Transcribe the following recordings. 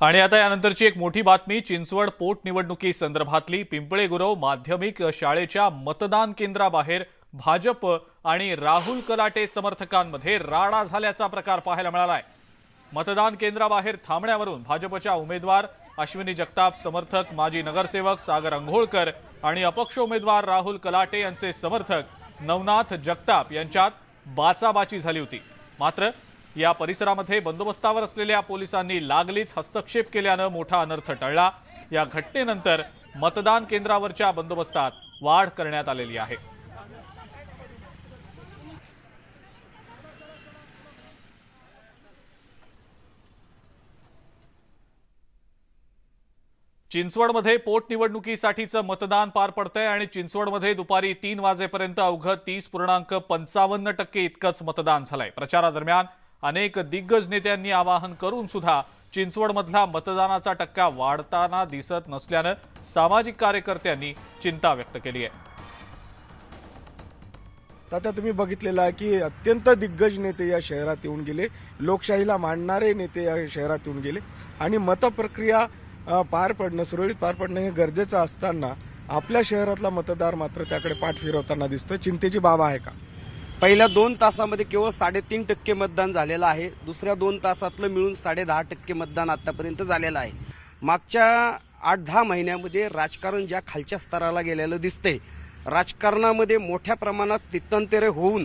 आणि आता यानंतरची एक मोठी बातमी चिंचवड पोटनिवडणुकी संदर्भातली पिंपळेगुरव माध्यमिक शाळेच्या मतदान केंद्राबाहेर भाजप आणि राहुल कलाटे समर्थकांमध्ये राडा झाल्याचा प्रकार पाहायला मिळालाय. मतदान केंद्राबाहेर थांबण्यावरून भाजपच्या उमेदवार अश्विनी जगताप समर्थक माजी नगरसेवक सागर अंघोळकर आणि अपक्ष उमेदवार राहुल कलाटे यांचे समर्थक नवनाथ जगताप यांच्यात बाचाबाची झाली होती. मात्र या परिसरामध्ये बंदोबस्तावर असलेल्या पोलिसांनी लागलीच हस्तक्षेप केल्यानं मोठा अनर्थ टळला. या घटनेनंतर मतदान केंद्रावरच्या बंदोबस्तात वाढ करण्यात आलेली आहे. चिंचवडमध्ये पोटनिवडणुकीसाठीचं मतदान पार पडतंय आणि चिंचवडमध्ये दुपारी तीन वाजेपर्यंत अवघं तीस पूर्णांक पंचावन्न टक्के इतकंच मतदान झालंय. प्रचारादरम्यान अनेक दिग्गज नेत्यांनी आवाहन करून सुद्धा चिंचवडमधला मतदानाचा टक्का वाढताना दिसत नसल्यानं सामाजिक कार्यकर्त्यांनी चिंता व्यक्त केली आहे. आता तुम्ही बघितलेलं आहे की अत्यंत दिग्गज नेते या शहरात येऊन गेले. लोकशाहीला मांडणारे नेते या शहरात येऊन गेले. आणि मतप्रक्रिया पार पडणं सुरळीत पार पडणं हे गरजेचं असताना आपल्या शहरातला मतदार मात्र त्याकडे पाठ फिरवताना दिसतोय. चिंतेची बाब आहे का? पहिल्या दोन तासामध्ये केवळ साडेतीन टक्के मतदान झालेलं आहे. दुसऱ्या दोन तासातलं मिळून साडे दहा टक्के मतदान आतापर्यंत झालेलं आहे. मागच्या आठ दहा महिन्यामध्ये राजकारण ज्या खालच्या स्तराला गेलेलं दिसतंय राजकारणामध्ये मोठ्या प्रमाणात स्थित्यंतरे होऊन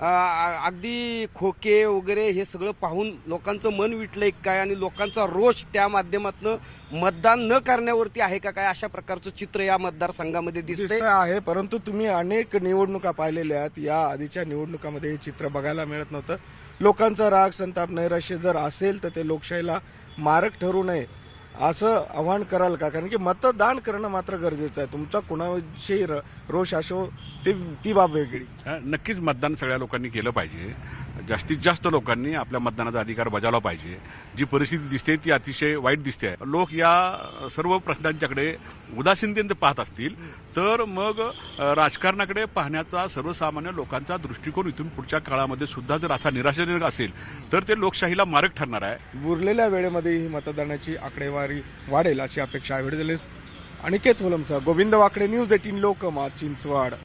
अगदी खोके वगैरे हे सगळं पाहून लोकांचं मन विटलंय काय आणि लोकांचा रोष त्या माध्यमातून मतदान न करण्यावरती आहे का काय अशा प्रकारचं चित्र या मतदारसंघामध्ये दिसतंय आहे. परंतु तुम्ही अनेक निवडणुका पाहिलेल्या आहेत. या आधीच्या निवडणुकामध्ये हे चित्र बघायला मिळत नव्हतं. लोकांचा राग संताप नैराश्य जर असेल तर ते लोकशाहीला मारक ठरू नये. असं आव्हान कराल का? कारण की मतदान करणं मात्र गरजेचं आहे. तुमचा कुणाविषयी रोष असो ते ती बाब वेगळी. नक्कीच मतदान सगळ्या लोकांनी केलं पाहिजे. जास्तीत जास्त लोकांनी आपल्या मतदानाचा अधिकार बजावला पाहिजे. जी परिस्थिती दिसते ती अतिशय वाईट दिसते लोक या सर्व प्रश्नांच्याकडे उदासीनतेने पाहत असतील तर मग राजकारणाकडे पाहण्याचा सर्वसामान्य लोकांचा दृष्टिकोन इथून पुढच्या काळामध्ये सुद्धा जर असा निराशाजनक असेल तर ते लोकशाहीला मारक ठरणार आहे. उरलेल्या वेळेमध्ये ही मतदानाची आकडेवारी वाढेल अशी अपेक्षा आहे. व्हिडिओ अनिकेत होलमसह गोविंद वाकडे न्यूज एटीन लोकमत चिंचवाड.